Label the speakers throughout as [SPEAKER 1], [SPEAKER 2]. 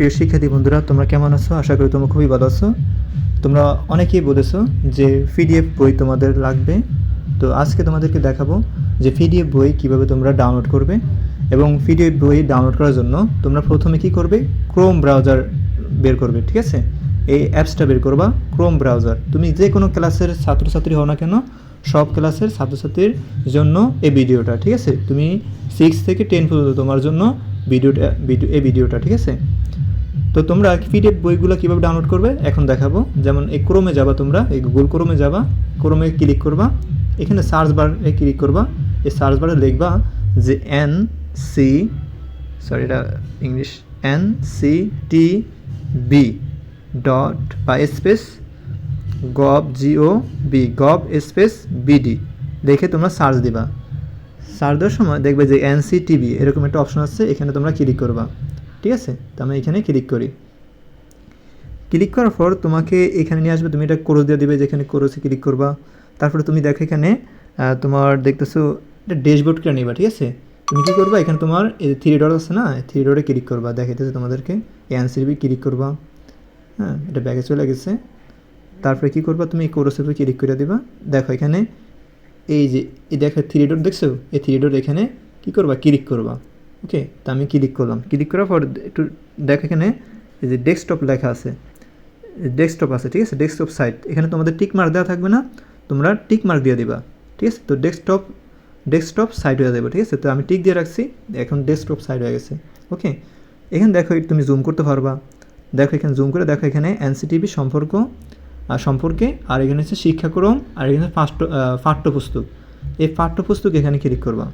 [SPEAKER 1] প্রিয় শিক্ষার্থী বন্ধুরা, তোমরা কেমন আছো? আশা করি তোমরা খুবই ভালো আছো। তোমরা অনেকেই বলেছ যে পিডিএফ বই তোমাদের লাগবে। তো আজকে তোমাদেরকে দেখাবো যে পিডিএফ বই কীভাবে তোমরা ডাউনলোড করবে এবং পিডিএফ বই ডাউনলোড করার জন্য তোমরা প্রথমে কি করবে? ক্রোম ব্রাউজার বের করবে, ঠিক আছে? এই অ্যাপসটা বের করবা ক্রোম ব্রাউজার তুমি যে কোনো ক্লাসের ছাত্রছাত্রী হও না কেন, সব ক্লাসের ছাত্রছাত্রীর জন্য এই ভিডিওটা, ঠিক আছে? তুমি সিক্স থেকে টেন পর্যন্ত তোমার জন্য ভিডিওটা ভিডিও এই ভিডিওটা, ঠিক আছে? তো তোমরা পিডিএফ বইগুলো কীভাবে ডাউনলোড করবে? এখন দেখাবো। যেমন এই ক্রোমে যাবা তোমরা, এই গুগল ক্রোমে যাবা। ক্রোমে ক্লিক করবা। এখানে সার্চ বারে ক্লিক করবা। এই সার্চ বারে লিখবা যে এন সি সরি এটা English N C T B dot বা space gov Jio B gov space BD দেখে তোমরা সার্চ দিবা। সার্চ দেওয়ার সময় দেখবে যে এনসি টিভি এরকম একটা অপশন আছে এখানে তোমরা ক্লিক করবা। ঠিক আছে? তো আমি এখানে ক্লিক করি। ক্লিক করার পর তোমাকে এখানে নিয়ে আসবে, তুমি এটা কোরস দিয়ে দিবে, যেখানে কোরসে ক্লিক করবা। তারপরে তুমি দেখো এখানে তোমার দেখতেছো, এটা ড্যাশবোর্ড ড্যাশবোর্ডটা নিবা, ঠিক আছে? তুমি কী করবা? এখানে তোমার এই থ্রি ডট আছে না থ্রি ডটে ক্লিক করবা। দেখাইতেছে তোমাদেরকে এনসিবি ক্লিক করবা। হ্যাঁ এটা ব্যাগে চলে গেছে। তারপরে কী করবা? তুমি এই কোরসের উপরে ক্লিক করে দিবা। দেখো এখানে, এই যে, এই দেখো থ্রি ডট দেখছ? এই থ্রি ডট এখানে কী করবা? ক্লিক করবা। ওকে, তা আমি ক্লিক করলাম? ক্লিক করার পর একটু দেখো এখানে যে ডেস্কটপ লেখা আছে ডেস্কটপ আছে, ঠিক আছে? ডেস্কটপ সাইট এখানে তোমাদের টিক মার্ক দেওয়া থাকবে না, তোমরা টিক মার্ক দিয়ে দিবা, ঠিক আছে? তো ডেস্কটপ ডেস্কটপ সাইট হয়ে যাবে, ঠিক আছে? তো আমি টিক দিয়ে রাখছি, এখন ডেস্কটপ সাইট হয়ে গেছে, ওকে? এখানে দেখো তুমি জুম করতে পারবা, দেখো এখানে জুম করে, দেখো এখানে এনসিটিভি সম্পর্ক আর সম্পর্কে, আর এখানে হচ্ছে শিক্ষাক্রম, আর এখানে পাঠ্য পাঠ্যপুস্তক, এই পাঠ্যপুস্তক এখানে ক্লিক করবা?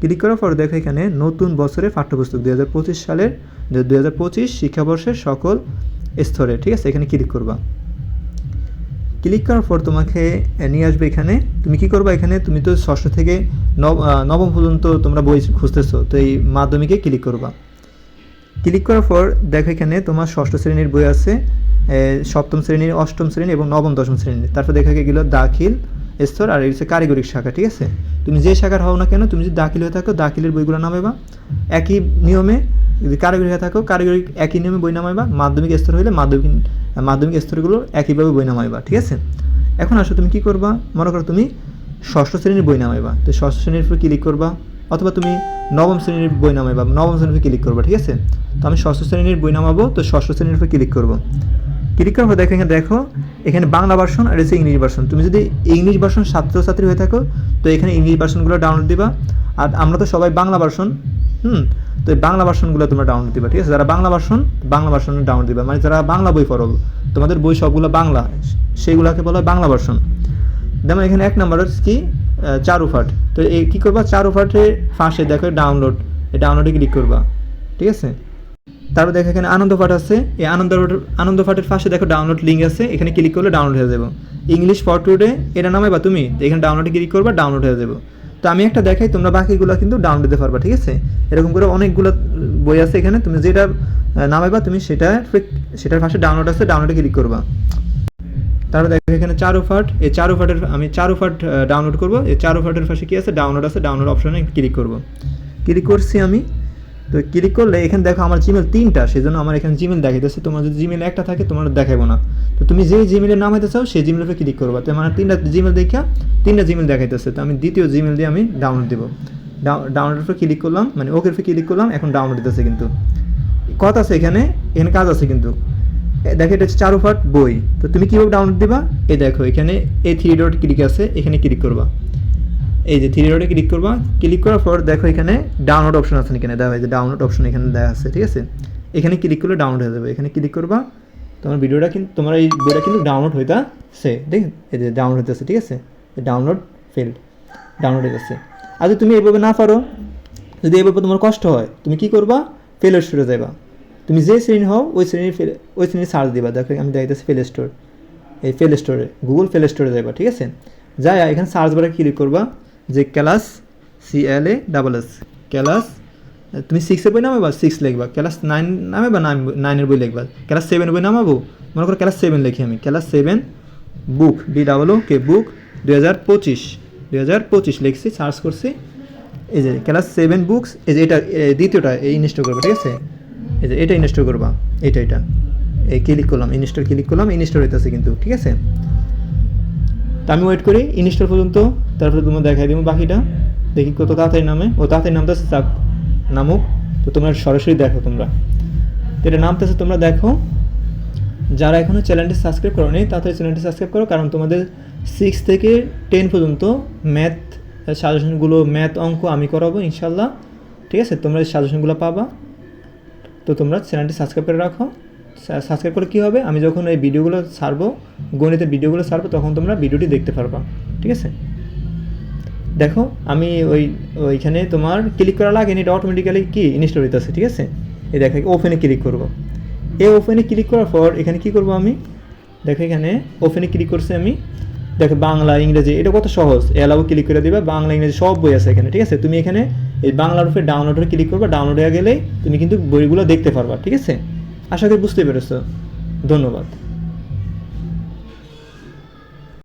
[SPEAKER 1] ক্লিক করার পর দেখো এখানে নতুন বছরের পাঠ্যপুস্তক, দুই হাজার পঁচিশ সালের দুই হাজার পঁচিশ শিক্ষাবর্ষের সকল স্তরে, ঠিক আছে? এখানে ক্লিক করবা। ক্লিক করার পর তোমাকে নিয়ে আসবে এখানে। তুমি কি করবা এখানে? তুমি তো ষষ্ঠ থেকে নব- নবম পর্যন্ত তোমরা বই খুঁজতেছো, তো এই মাধ্যমিকে ক্লিক করবা। ক্লিক করার পর দেখো এখানে তোমার ষষ্ঠ শ্রেণির বই আছে সপ্তম শ্রেণির, অষ্টম শ্রেণি এবং নবম, দশম শ্রেণির। তারপর দেখা গেলো দাখিল স্তর আর এই হচ্ছে কারিগরিক শাখা, ঠিক আছে? তুমি যে শাখার হও না কেন, তুমি যদি দাখিল হয়ে থাকো, দাখিলের বইগুলো নামাইবা। একই নিয়মে যদি কারিগরি হয়ে থাকো কারিগরি একই নিয়মে বই নামাইবা, মাধ্যমিক স্তর হলে মাধ্যমিক মাধ্যমিক স্তরগুলো একইভাবে বই নামাইবা, ঠিক আছে? এখন আসো, তুমি কি করবা? মনে করো তুমি ষষ্ঠ শ্রেণির বই নামাইবা। তো ষষ্ঠ শ্রেণির উপর ক্লিক করবা? অথবা তুমি নবম শ্রেণির বই নামাইবা, নবম শ্রেণির উপর ক্লিক করবা, ঠিক আছে? তো আমি ষষ্ঠ শ্রেণির বই নামাবো, তো ষষ্ঠ শ্রেণির উপর ক্লিক করব? ক্লিক করার পর দেখো এখানে দেখো, এখানে বাংলা ভার্সন আর হচ্ছে ইংলিশ ভার্সন তুমি যদি ইংলিশ ভার্সন ছাত্রছাত্রী হয়ে থাকো, তো এখানে ইংলিশ ভার্সনগুলো ডাউনলোড দিবা। আর আমরা তো সবাই বাংলা ভার্সন হুম? তো এই বাংলা ভার্সনগুলো তোমরা ডাউনলোড দিবা, ঠিক আছে? যারা Bangla version Bangla version download দিবা। মানে যারা বাংলা বই পড়ো, তোমাদের বই সবগুলো বাংলা, সেইগুলোকে বলা হয় বাংলা ভার্সন যেমন এখানে এক নাম্বার হচ্ছে কি চারুফাট। তো এই কী করবা? চারুফাটের ফাঁসে দেখো ডাউনলোড এই ডাউনলোডে ক্লিক করবা। ঠিক আছে? তারপর দেখো এখানে আনন্দ পাঠ আছে। এই আনন্দ আনন্দ পাঠের পাশে দেখো ডাউনলোড লিঙ্ক আছে। এখানে ক্লিক করলে ডাউনলোড হয়ে যাবে। ইংলিশ ফর টুডে এটা নামে বা তুমি এখানে ডাউনলোডে ক্লিক করবা ডাউনলোড হয়ে যাবে। তো আমি একটা দেখাই, তোমরা বাকিগুলো কিন্তু ডাউনলোড দিতে পারবা, ঠিক আছে? এরকম করে অনেকগুলো বই আছে এখানে। তুমি যেটা নামাইবা, তুমি সেটা সেটার পাশে ডাউনলোড আছে ডাউনলোডে ক্লিক করবা। তারপর দেখো এখানে চারুফাট এই চারুফাটের আমি চারুফাট ডাউনলোড করব। এই চারুফাটের পাশে কি আছে? ডাউনলোড আছে ডাউনলোড অপশনে ক্লিক করব। ক্লিক করছি আমি। তো ক্লিক করলে? এখানে দেখো আমার জিমেল তিনটা, সেজন্য আমার এখানে জিমেল দেখাইতেছে। তোমার যদি জিমেল একটা থাকে, তোমার দেখাবো না। তো তুমি যে জিমেলের নাম হইতে চাও সেই জিমেলের উপরে ক্লিক করবা। তো আমার তিনটা জিমেল দেখা তিনটা জিমেল দেখাইতেছে। তো আমি দ্বিতীয় জিমেল দিয়ে আমি ডাউনলোড দেবো। ডাউনলোড উপরে ক্লিক করলাম মানে ওকের উপরে ক্লিক করলাম, এখন ডাউনলোড দিতেছে কিন্তু। কথা আছে এখানে এখানে কাজ আছে কিন্তু। দেখো এটা হচ্ছে চারুফাট বই। তো তুমি কীভাবে ডাউনলোড দিবা? এই দেখো, এখানে এই থ্রি ডট ক্লিক আছে, এখানে ক্লিক করবা। এই যে থ্রি ডটে ক্লিক করবা ক্লিক করার পর দেখো এখানে ডাউনলোড অপশন আছে এখানে দেখো এই যে ডাউনলোড অপশন এখানে দেওয়া আছে, ঠিক আছে? এখানে ক্লিক করলে ডাউনলোড হয়ে যাবে। এখানে ক্লিক করবা, তোমার ভিডিওটা কিন্তু তোমার এই বইটা কিন্তু ডাউনলোড হইতাছে, ঠিক এই যে ডাউনলোড হইতেছে, ঠিক আছে? ডাউনলোড ফেল্ড ডাউনলোড হইতেছে। আর যদি তুমি এইভাবে না পারো, যদি এইভাবে তোমার কষ্ট হয়, তুমি কি করবা? প্লে স্টোরে যাবা তুমি যে শ্রেণি হও, ওই শ্রেণির ওই শ্রেণির সার্চ দিবা। দেখো, আমি দেখাইতেছি প্লে স্টোর এই প্লে স্টোরে গুগল প্লে স্টোরে যাবা ঠিক আছে? যাই এখানে সার্চ বারে ক্লিক করবা। যে class C L A double S class, তুমি সিক্সের বই নামাবা? সিক্স লিখবা। ক্লাস নাইন নামে বা নাইন নাইনের বই লিখবা। ক্লাস সেভেন বই নামাবো? মনে করো ক্লাস সেভেন লিখি আমি। Class seven book B double K book দুই হাজার পঁচিশ। দুই হাজার পঁচিশ লিখছি সার্চ করছি। এই যে, ক্লাস সেভেন বুকস এই যে এটা দ্বিতীয়টা, এই ইনস্টল করবে, ঠিক আছে? এই যে, এটা ইনস্টল করবা। এটা এটা। এই ক্লিক করলাম ইনস্টল ক্লিক করলাম ইনস্টল হইতেছে কিন্তু, ঠিক আছে? তা আমি ওয়েট করি ইনস্টল পর্যন্ত তারপরে তোমার দেখাই দিব বাকিটা। দেখি কত তাড়াতাড়ি নামে। ও তাড়াতাড়ি নামতেছে চাপ নামুক। তো তোমরা সরাসরি দেখো তোমরা। তো এটা নামতেছে তোমরা দেখো। যারা এখনও চ্যানেলটি সাবস্ক্রাইব করো নি তাড়াতাড়ি চ্যানেলটি সাবস্ক্রাইব করো, কারণ তোমাদের সিক্স থেকে টেন পর্যন্ত ম্যাথ সাজেশনগুলো ম্যাথ অঙ্ক আমি করাবো ইনশাল্লাহ ঠিক আছে? তোমরা এই সাজেশনগুলো পাবা। তো তোমরা চ্যানেলটি সাবস্ক্রাইব করে রাখো। সাবস্ক্রাইব করে কী হবে? আমি যখন এই ভিডিওগুলো ছাড়বো, গণিতের ভিডিওগুলো ছাড়বো, তখন তোমরা ভিডিওটি দেখতে পারবা। ঠিক আছে? দেখো, আমি ওই, ওইখানে তোমার ক্লিক করার আগে এটা অটোমেটিক্যালি কি? ইনস্টল হইতে আছে, ঠিক আছে? এই দেখো ওপেনে ক্লিক করব। এই ওপেনে ক্লিক করার পর, এখানে কি করব আমি? দেখো, এখানে ওপেনে ক্লিক করছি আমি। দেখো, বাংলা, ইংরেজি, এটা কত সহজ? এলাও ক্লিক করে দিবা, বাংলা, ইংরেজি সব বই আছে এখানে, ঠিক আছে? তুমি এখানে এই বাংলার উপরে ডাউনলোডে ক্লিক করবা ডাউনলোড হয়ে গেলেই তুমি কিন্তু বইগুলো দেখতে পারবা, ঠিক আছে? আশা করি বুঝতে পেরেছ। ধন্যবাদ।